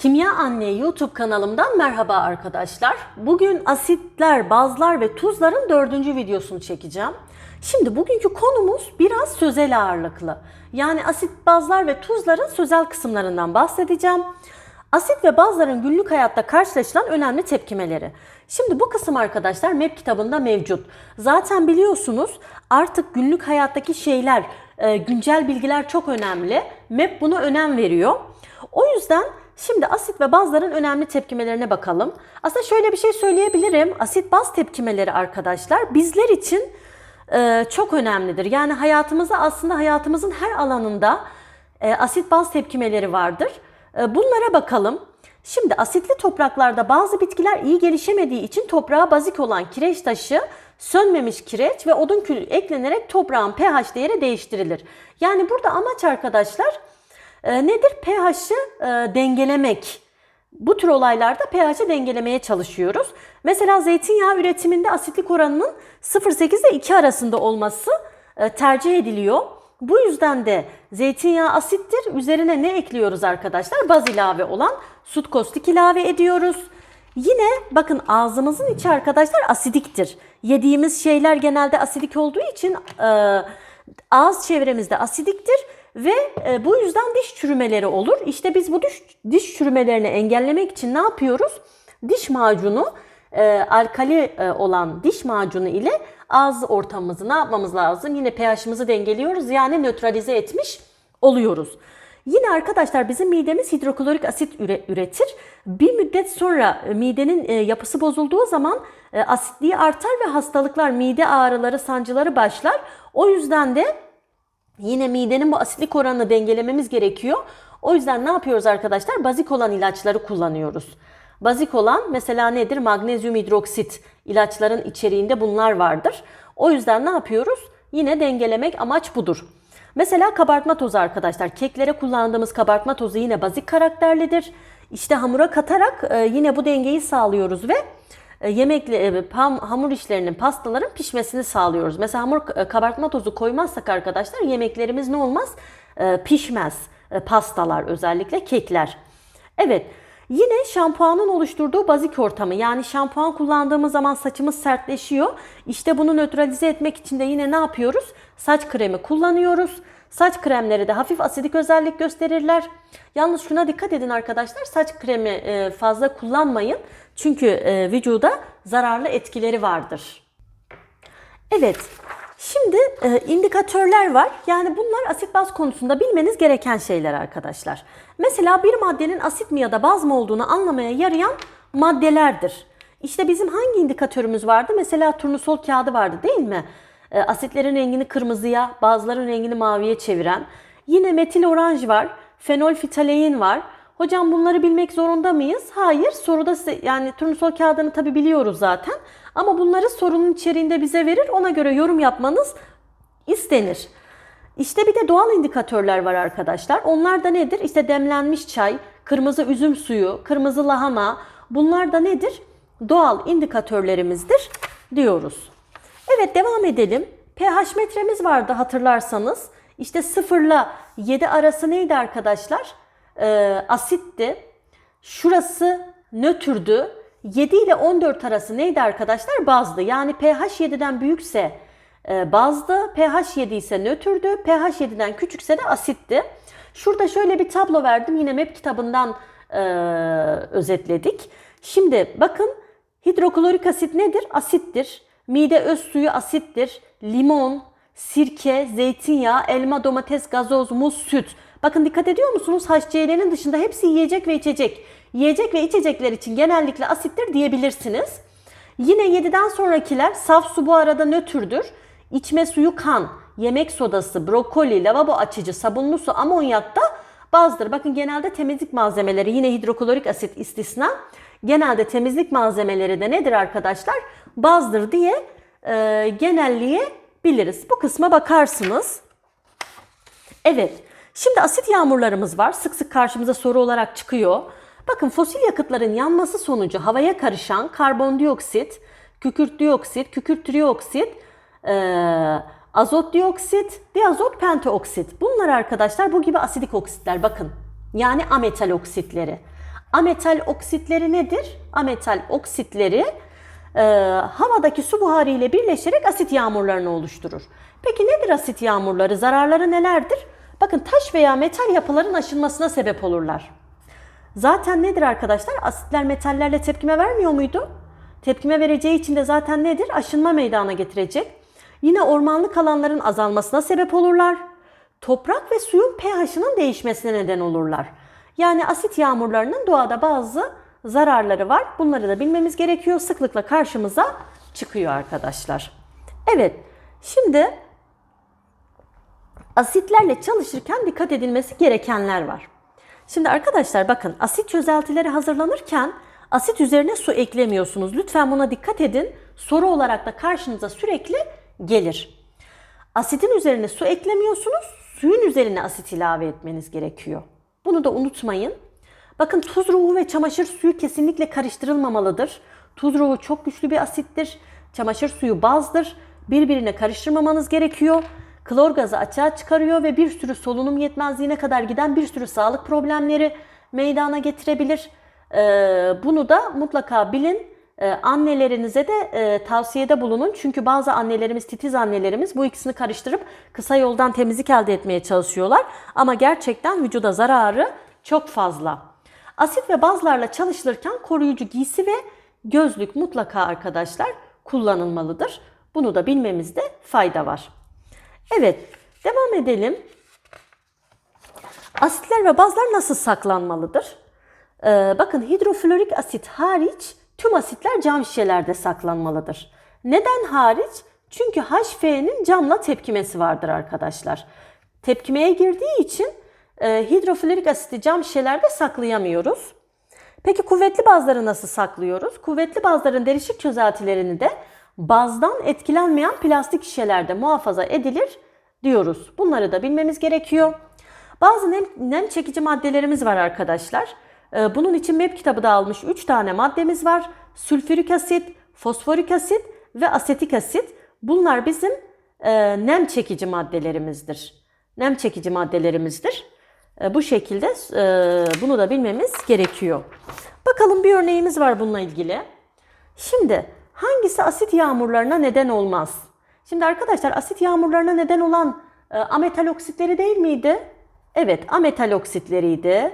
Kimya Anne YouTube kanalımdan merhaba arkadaşlar. Bugün asitler, bazlar ve tuzların dördüncü videosunu çekeceğim. Şimdi bugünkü konumuz biraz sözel ağırlıklı. Yani asit, bazlar ve tuzların sözel kısımlarından bahsedeceğim. Asit ve bazların günlük hayatta karşılaşılan önemli tepkimeleri. Şimdi bu kısım arkadaşlar MEP kitabında mevcut. Zaten biliyorsunuz artık günlük hayattaki şeyler, e, güncel bilgiler çok önemli. MEP buna önem veriyor. O yüzden şimdi asit ve bazların önemli tepkimelerine bakalım. Aslında şöyle bir şey söyleyebilirim. Asit baz tepkimeleri arkadaşlar bizler için e, çok önemlidir. Yani hayatımızda aslında hayatımızın her alanında e, asit baz tepkimeleri vardır. E, bunlara bakalım. Şimdi asitli topraklarda bazı bitkiler iyi gelişemediği için toprağa bazik olan kireç taşı sönmemiş kireç ve odun külü eklenerek toprağın pH değeri değiştirilir. Yani burada amaç arkadaşlar e, nedir? pH'ı e, dengelemek. Bu tür olaylarda pH'ı dengelemeye çalışıyoruz. Mesela zeytinyağı üretiminde asitlik oranının 0.8 ile 2 arasında olması e, tercih ediliyor. Bu yüzden de zeytinyağı asittir. Üzerine ne ekliyoruz arkadaşlar? Baz ilave olan sut kostik ilave ediyoruz. Yine bakın ağzımızın içi arkadaşlar asidiktir. Yediğimiz şeyler genelde asidik olduğu için e, ağız çevremizde asidiktir ve e, bu yüzden diş çürümeleri olur. İşte biz bu diş, diş çürümelerini engellemek için ne yapıyoruz? Diş macunu e, alkali e, olan diş macunu ile ağız ortamımızı ne yapmamız lazım? Yine pH'imizi dengeliyoruz yani nötralize etmiş oluyoruz. Yine arkadaşlar bizim midemiz hidroklorik asit üre- üretir. Bir müddet sonra e, midenin e, yapısı bozulduğu zaman e, asitliği artar ve hastalıklar, mide ağrıları, sancıları başlar. O yüzden de Yine midenin bu asitlik oranını dengelememiz gerekiyor. O yüzden ne yapıyoruz arkadaşlar? Bazik olan ilaçları kullanıyoruz. Bazik olan mesela nedir? Magnezyum hidroksit ilaçların içeriğinde bunlar vardır. O yüzden ne yapıyoruz? Yine dengelemek amaç budur. Mesela kabartma tozu arkadaşlar. Keklere kullandığımız kabartma tozu yine bazik karakterlidir. İşte hamura katarak e, yine bu dengeyi sağlıyoruz ve e, yemekli e, pam- hamur işlerinin pastaların pişmesini sağlıyoruz. Mesela hamur e, kabartma tozu koymazsak arkadaşlar yemeklerimiz ne olmaz? E, Pişmez. Pastalar özellikle kekler. Evet. Yine şampuanın oluşturduğu bazik ortamı yani şampuan kullandığımız zaman saçımız sertleşiyor. İşte bunu nötralize etmek için de yine ne yapıyoruz? Saç kremi kullanıyoruz. Saç kremleri de hafif asidik özellik gösterirler. Yalnız şuna dikkat edin arkadaşlar. Saç kremi e, fazla kullanmayın. Çünkü e, vücuda zararlı etkileri vardır. Evet. Şimdi e, indikatörler var. Yani bunlar asit baz konusunda bilmeniz gereken şeyler arkadaşlar. Mesela bir maddenin asit mi ya da baz mı olduğunu anlamaya yarayan maddelerdir. İşte bizim hangi indikatörümüz vardı? Mesela turnusol kağıdı vardı değil mi? E, asitlerin rengini kırmızıya, bazıların rengini maviye çeviren. Yine metil oranj var, fenol fitalein var. Hocam bunları bilmek zorunda mıyız? Hayır. Soruda size, yani turnusol kağıdını tabi biliyoruz zaten. Ama bunları sorunun içeriğinde bize verir. Ona göre yorum yapmanız istenir. İşte bir de doğal indikatörler var arkadaşlar. Onlar da nedir? İşte demlenmiş çay, kırmızı üzüm suyu, kırmızı lahana. Bunlar da nedir? Doğal indikatörlerimizdir diyoruz. Evet devam edelim. pH metremiz vardı hatırlarsanız. İşte 0 ile 7 arası neydi arkadaşlar? Ee, asitti. Şurası nötrdü. 7 ile 14 arası neydi arkadaşlar? Bazdı. Yani pH 7'den büyükse e, bazdı, pH 7 ise nötrdü, pH 7'den küçükse de asitti. Şurada şöyle bir tablo verdim. Yine MEP kitabından e, özetledik. Şimdi bakın hidroklorik asit nedir? Asittir. Mide öz suyu asittir. Limon, sirke, zeytinyağı, elma, domates, gazoz, muz, süt. Bakın dikkat ediyor musunuz? HCl'nin dışında hepsi yiyecek ve içecek. Yiyecek ve içecekler için genellikle asittir diyebilirsiniz. Yine 7'den sonrakiler saf su bu arada nötrdür. İçme suyu kan, yemek sodası, brokoli, lavabo açıcı, sabunlu su, amonyak da bazıdır. Bakın genelde temizlik malzemeleri yine hidroklorik asit istisna. Genelde temizlik malzemeleri de nedir arkadaşlar? Bazdır diye e, genelliğe biliriz. Bu kısma bakarsınız. Evet. Şimdi asit yağmurlarımız var. Sık sık karşımıza soru olarak çıkıyor. Bakın fosil yakıtların yanması sonucu havaya karışan karbondioksit, kükürt dioksit, kükürt trioksit, e, azot dioksit, diazot pentaoksit. Bunlar arkadaşlar bu gibi asidik oksitler bakın. Yani ametal oksitleri. Ametal oksitleri nedir? Ametal oksitleri e, havadaki su buharı ile birleşerek asit yağmurlarını oluşturur. Peki nedir asit yağmurları? Zararları nelerdir? Bakın taş veya metal yapıların aşınmasına sebep olurlar. Zaten nedir arkadaşlar? Asitler metallerle tepkime vermiyor muydu? Tepkime vereceği için de zaten nedir? Aşınma meydana getirecek. Yine ormanlık alanların azalmasına sebep olurlar. Toprak ve suyun pH'ının değişmesine neden olurlar. Yani asit yağmurlarının doğada bazı zararları var. Bunları da bilmemiz gerekiyor. Sıklıkla karşımıza çıkıyor arkadaşlar. Evet, şimdi asitlerle çalışırken dikkat edilmesi gerekenler var. Şimdi arkadaşlar bakın asit çözeltileri hazırlanırken asit üzerine su eklemiyorsunuz. Lütfen buna dikkat edin. Soru olarak da karşınıza sürekli gelir. Asitin üzerine su eklemiyorsunuz. Suyun üzerine asit ilave etmeniz gerekiyor. Bunu da unutmayın. Bakın tuz ruhu ve çamaşır suyu kesinlikle karıştırılmamalıdır. Tuz ruhu çok güçlü bir asittir. Çamaşır suyu bazdır. Birbirine karıştırmamanız gerekiyor. Klor gazı açığa çıkarıyor ve bir sürü solunum yetmezliğine kadar giden bir sürü sağlık problemleri meydana getirebilir. Ee, bunu da mutlaka bilin. Ee, annelerinize de e, tavsiyede bulunun. Çünkü bazı annelerimiz, titiz annelerimiz bu ikisini karıştırıp kısa yoldan temizlik elde etmeye çalışıyorlar. Ama gerçekten vücuda zararı çok fazla. Asit ve bazlarla çalışılırken koruyucu giysi ve gözlük mutlaka arkadaşlar kullanılmalıdır. Bunu da bilmemizde fayda var. Evet, devam edelim. Asitler ve bazlar nasıl saklanmalıdır? Ee, bakın hidroflorik asit hariç tüm asitler cam şişelerde saklanmalıdır. Neden hariç? Çünkü HF'nin camla tepkimesi vardır arkadaşlar. Tepkimeye girdiği için e, hidroflorik asiti cam şişelerde saklayamıyoruz. Peki kuvvetli bazları nasıl saklıyoruz? Kuvvetli bazların derişik çözeltilerini de bazdan etkilenmeyen plastik şişelerde muhafaza edilir diyoruz. Bunları da bilmemiz gerekiyor. Bazı nem, nem çekici maddelerimiz var arkadaşlar. Ee, bunun için web kitabı da almış 3 tane maddemiz var. Sülfürik asit, fosforik asit ve asetik asit. Bunlar bizim e, nem çekici maddelerimizdir. Nem çekici maddelerimizdir. E, bu şekilde e, bunu da bilmemiz gerekiyor. Bakalım bir örneğimiz var bununla ilgili. Şimdi hangisi asit yağmurlarına neden olmaz? Şimdi arkadaşlar asit yağmurlarına neden olan e, ametal oksitleri değil miydi? Evet ametal oksitleriydi.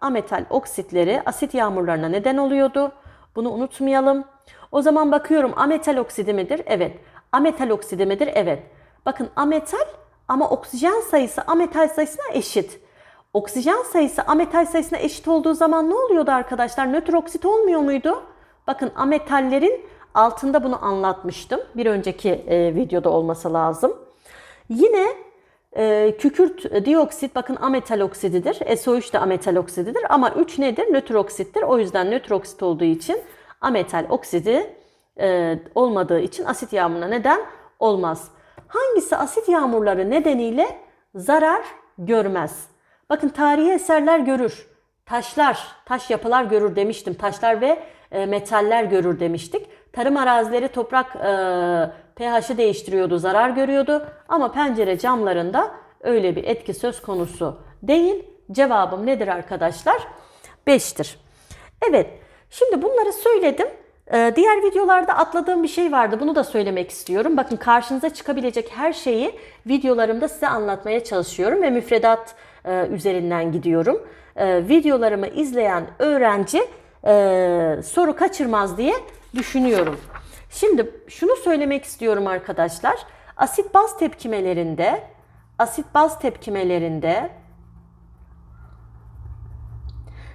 Ametal oksitleri asit yağmurlarına neden oluyordu. Bunu unutmayalım. O zaman bakıyorum ametal oksidi midir? Evet. Ametal oksidi midir? Evet. Bakın ametal ama oksijen sayısı ametal sayısına eşit. Oksijen sayısı ametal sayısına eşit olduğu zaman ne oluyordu arkadaşlar? Nötr oksit olmuyor muydu? Bakın ametallerin altında bunu anlatmıştım. Bir önceki e, videoda olması lazım. Yine e, kükürt dioksit bakın ametal oksididir. SO3 de ametal oksididir ama 3 nedir? Nötr oksittir. O yüzden nötr oksit olduğu için ametal oksidi e, olmadığı için asit yağmuruna neden olmaz. Hangisi asit yağmurları nedeniyle zarar görmez? Bakın tarihi eserler görür. Taşlar, taş yapılar görür demiştim. Taşlar ve e, metaller görür demiştik. Tarım arazileri toprak e, pH'i değiştiriyordu, zarar görüyordu. Ama pencere camlarında öyle bir etki söz konusu değil. Cevabım nedir arkadaşlar? 5'tir. Evet, şimdi bunları söyledim. Ee, diğer videolarda atladığım bir şey vardı. Bunu da söylemek istiyorum. Bakın karşınıza çıkabilecek her şeyi videolarımda size anlatmaya çalışıyorum ve müfredat e, üzerinden gidiyorum. E, videolarımı izleyen öğrenci e, soru kaçırmaz diye düşünüyorum. Şimdi şunu söylemek istiyorum arkadaşlar. Asit baz tepkimelerinde asit baz tepkimelerinde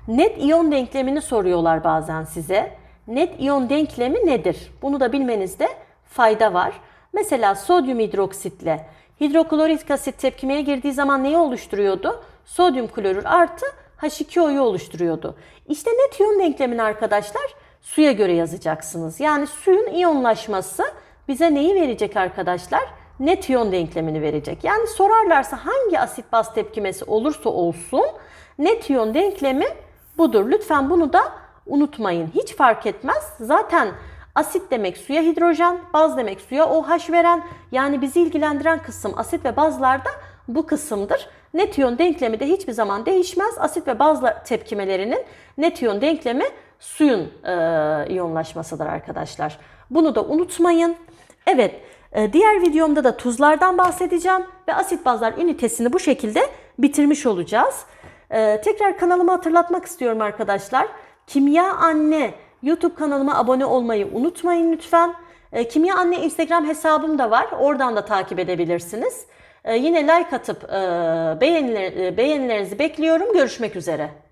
net iyon denklemini soruyorlar bazen size. Net iyon denklemi nedir? Bunu da bilmenizde fayda var. Mesela sodyum hidroksitle hidroklorik asit tepkimeye girdiği zaman neyi oluşturuyordu? Sodyum klorür artı H2O'yu oluşturuyordu. İşte net iyon denklemini arkadaşlar suya göre yazacaksınız. Yani suyun iyonlaşması bize neyi verecek arkadaşlar? Net iyon denklemini verecek. Yani sorarlarsa hangi asit baz tepkimesi olursa olsun net iyon denklemi budur. Lütfen bunu da unutmayın. Hiç fark etmez. Zaten asit demek suya hidrojen, baz demek suya OH veren. Yani bizi ilgilendiren kısım asit ve bazlarda bu kısımdır. net iyon denklemi de hiçbir zaman değişmez. Asit ve baz tepkimelerinin net iyon denklemi suyun e, iyonlaşmasıdır arkadaşlar. Bunu da unutmayın. Evet, e, diğer videomda da tuzlardan bahsedeceğim ve asit bazlar ünitesini bu şekilde bitirmiş olacağız. E, tekrar kanalımı hatırlatmak istiyorum arkadaşlar. Kimya Anne YouTube kanalıma abone olmayı unutmayın lütfen. E, Kimya Anne Instagram hesabım da var. Oradan da takip edebilirsiniz. E, yine like atıp e, beğeniler, beğenilerinizi bekliyorum. Görüşmek üzere.